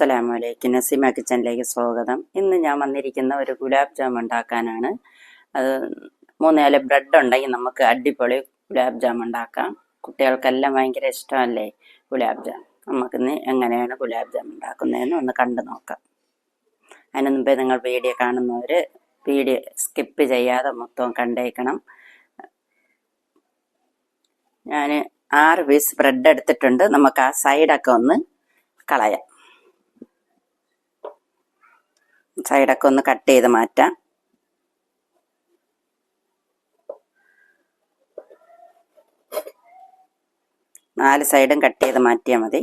അസ്സലാമലൈക്കും. നസീമ കിച്ചനിലേക്ക് സ്വാഗതം. ഇന്ന് ഞാൻ വന്നിരിക്കുന്ന ഒരു ഗുലാബ് ജാം ഉണ്ടാക്കാനാണ്. അത് മൂന്നാൽ ബ്രെഡ് ഉണ്ടെങ്കിൽ നമുക്ക് അടിപൊളി ഗുലാബ് ജാം ഉണ്ടാക്കാം. കുട്ടികൾക്കെല്ലാം ഭയങ്കര ഇഷ്ടമല്ലേ ഗുലാബ് ജാം? നമുക്കിന്ന് എങ്ങനെയാണ് ഗുലാബ് ജാം ഉണ്ടാക്കുന്നതെന്ന് ഒന്ന് കണ്ടു നോക്കാം. അതിന് മുമ്പേ നിങ്ങൾ വീഡിയോ കാണുന്നവർ വീഡിയോ സ്കിപ്പ് ചെയ്യാതെ മൊത്തം കണ്ടേക്കണം. ഞാൻ ആറ് പീസ് ബ്രെഡ് എടുത്തിട്ടുണ്ട്. നമുക്ക് ആ സൈഡൊക്കെ ഒന്ന് കളയാം. സൈഡൊക്കെ ഒന്ന് കട്ട് ചെയ്ത് മാറ്റാം. നാല് സൈഡും കട്ട് ചെയ്ത് മാറ്റിയാൽ മതി.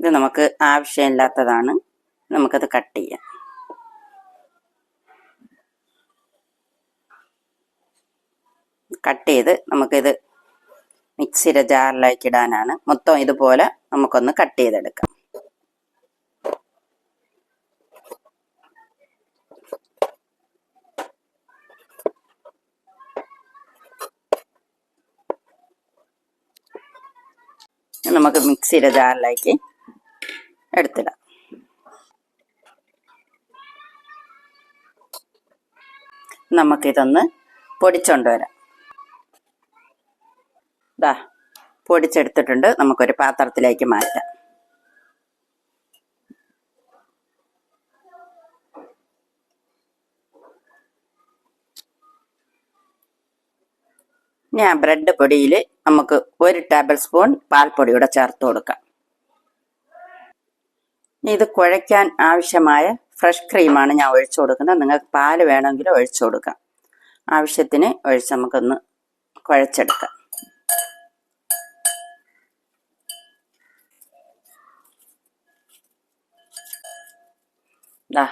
ഇത് നമുക്ക് ആവശ്യമില്ലാത്തതാണ്. നമുക്കത് കട്ട് ചെയ്യാം. കട്ട് ചെയ്ത് നമുക്കിത് മിക്സിയുടെ ജാറിലേക്ക് ഇടാനാണ്. മൊത്തം ഇതുപോലെ നമുക്കൊന്ന് കട്ട് ചെയ്തെടുക്കാം. നമുക്ക് മിക്സിയുടെ ജാറിലേക്ക് എടുത്തിടാം. നമുക്കിതൊന്ന് പൊടിച്ചോണ്ട് വരാം. ദാ പൊടിച്ചെടുത്തിട്ടുണ്ട്. നമുക്കൊരു പാത്രത്തിലേക്ക് മാറ്റാം. ഞാൻ ബ്രെഡ് പൊടിയിൽ നമുക്ക് ഒരു ടേബിൾ സ്പൂൺ പാൽപ്പൊടി കൂടെ ചേർത്ത് കൊടുക്കാം. ഇനി ഇത് കുഴയ്ക്കാൻ ആവശ്യമായ ഫ്രഷ് ക്രീമാണ് ഞാൻ ഒഴിച്ചു കൊടുക്കുന്നത്. നിങ്ങൾക്ക് പാൽ വേണമെങ്കിൽ ഒഴിച്ചു കൊടുക്കാം. ആവശ്യത്തിന് ഒഴിച്ച് നമുക്കൊന്ന് കുഴച്ചെടുക്കാം. ദാ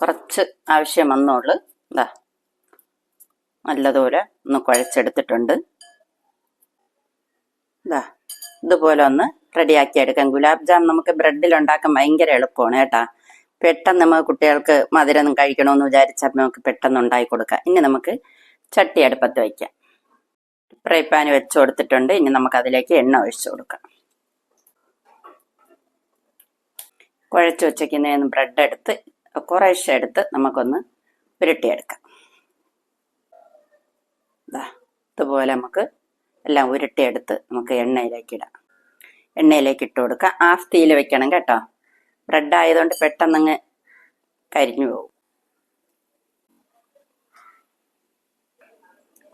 കുറച്ച് ആവശ്യം വന്നോളൂ. ദാ നല്ലതുപോലെ ഒന്ന് കുഴച്ചെടുത്തിട്ടുണ്ട്. ദാ ഇതുപോലെ ഒന്ന് റെഡിയാക്കി എടുക്കാം ഗുലാബ് ജാം നമുക്ക് ബ്രെഡിൽ ഉണ്ടാക്കാൻ ഭയങ്കര എളുപ്പമാണ് കേട്ടാ. പെട്ടെന്ന് നമുക്ക് കുട്ടികൾക്ക് മധുരം കഴിക്കണമെന്ന് വിചാരിച്ചാൽ നമുക്ക് പെട്ടെന്ന് ഉണ്ടാക്കി കൊടുക്കാം. ഇനി നമുക്ക് ചട്ടി അടുപ്പത്ത് വയ്ക്കാം. ഫ്രൈ പാൻ വെച്ച് കൊടുത്തിട്ടുണ്ട്. ഇനി നമുക്ക് അതിലേക്ക് എണ്ണ ഒഴിച്ചു കൊടുക്കാം. കുഴച്ച് വെച്ചേക്കുന്നതിന് ബ്രെഡ് എടുത്ത് കുറേശ്ശെ എടുത്ത് നമുക്കൊന്ന് ഉരുട്ടിയെടുക്കാം. ഇതുപോലെ നമുക്ക് എല്ലാം ഉരുട്ടിയെടുത്ത് നമുക്ക് എണ്ണയിലേക്ക് ഇടാം. എണ്ണയിലേക്ക് ഇട്ട് കൊടുക്കാം. ഹാഫ് തീയിൽ വെക്കണം കേട്ടോ. ബ്രെഡ് ആയതുകൊണ്ട് പെട്ടെന്നങ്ങ് കരിഞ്ഞു പോകും.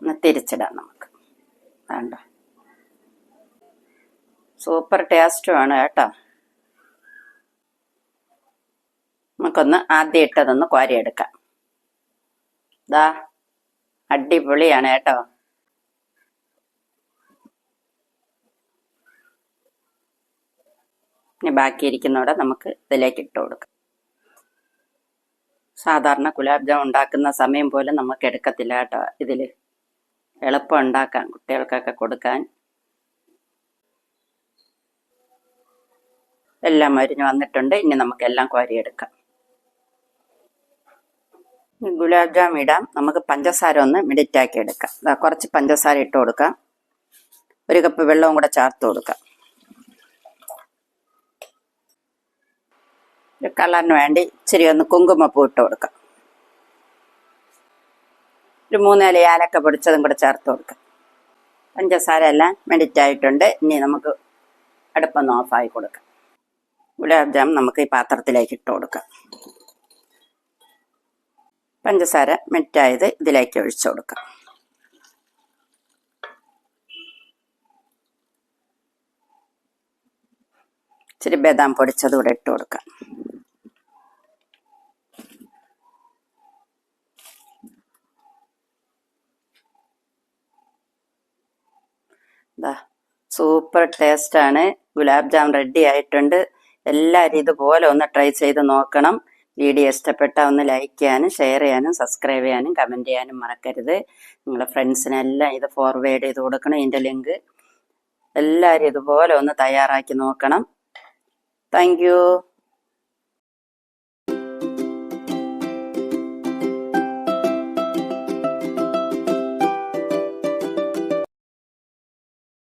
ഒന്ന് തിരിച്ചിടാം നമുക്ക്. വേണ്ട. സൂപ്പർ ടേസ്റ്റുമാണ് കേട്ടോ. നമുക്കൊന്ന് ആദ്യം ഇട്ടതൊന്ന് കോരിയെടുക്കാം. ദാ അടിപൊളിയാണ് കേട്ടോ. ഇനി ബാക്കിയിരിക്കുന്നവിടെ നമുക്ക് ഇതിലേക്ക് ഇട്ട് കൊടുക്കാം. സാധാരണ ഗുലാബ് ജാം ഉണ്ടാക്കുന്ന സമയം പോലെ നമുക്ക് എടുക്കത്തില്ല കേട്ടോ ഇതിൽ എളുപ്പം ഉണ്ടാക്കാം കുട്ടികൾക്കൊക്കെ കൊടുക്കാൻ. എല്ലാം മരിഞ്ഞ് വന്നിട്ടുണ്ട്. ഇനി നമുക്കെല്ലാം കോരിയെടുക്കാം. ഗുലാബ് ജാം ഇടാം. നമുക്ക് പഞ്ചസാര ഒന്ന് മിഡിറ്റാക്കി എടുക്കാം. കുറച്ച് പഞ്ചസാര ഇട്ട് കൊടുക്കാം. ഒരു കപ്പ് വെള്ളവും കൂടെ ചേർത്ത് കൊടുക്കാം. ഒരു കളറിന് വേണ്ടി ഇച്ചിരി ഒന്ന് കുങ്കുമപ്പൂ ഇട്ട് കൊടുക്കാം. ഒരു മൂന്നാൽ ഏലക്ക പൊടിച്ചതും കൂടെ ചേർത്ത് കൊടുക്കാം. പഞ്ചസാര എല്ലാം മെഡിറ്റ് ആയിട്ടുണ്ട്. ഇനി നമുക്ക് അടുപ്പൊന്ന് ഓഫായി കൊടുക്കാം. ഗുലാബ് ജാം നമുക്ക് ഈ പാത്രത്തിലേക്ക് ഇട്ട് കൊടുക്കാം. പഞ്ചസാര മെറ്റായത് ഇതിലേക്ക് ഒഴിച്ചു കൊടുക്കാം. ഇച്ചിരി ബദാം പൊടിച്ചത് കൂടെ ഇട്ട് കൊടുക്കാം. സൂപ്പർ ആണ് ഗുലാബ് ജാം റെഡി ആയിട്ടുണ്ട്. എല്ലാവരും ഇതുപോലെ ഒന്ന് ട്രൈ ചെയ്ത് നോക്കണം. വീഡിയോ ഇഷ്ടപ്പെട്ട ഒന്ന് ലൈക്ക് ചെയ്യാനും ഷെയർ ചെയ്യാനും സബ്സ്ക്രൈബ് ചെയ്യാനും കമന്റ് ചെയ്യാനും മറക്കരുത്. നിങ്ങളുടെ ഫ്രണ്ട്സിനെല്ലാം ഇത് ഫോർവേഡ് ചെയ്ത് കൊടുക്കണം ഇതിന്റെ ലിങ്ക് എല്ലാവരും ഇതുപോലെ ഒന്ന് തയ്യാറാക്കി നോക്കണം. താങ്ക്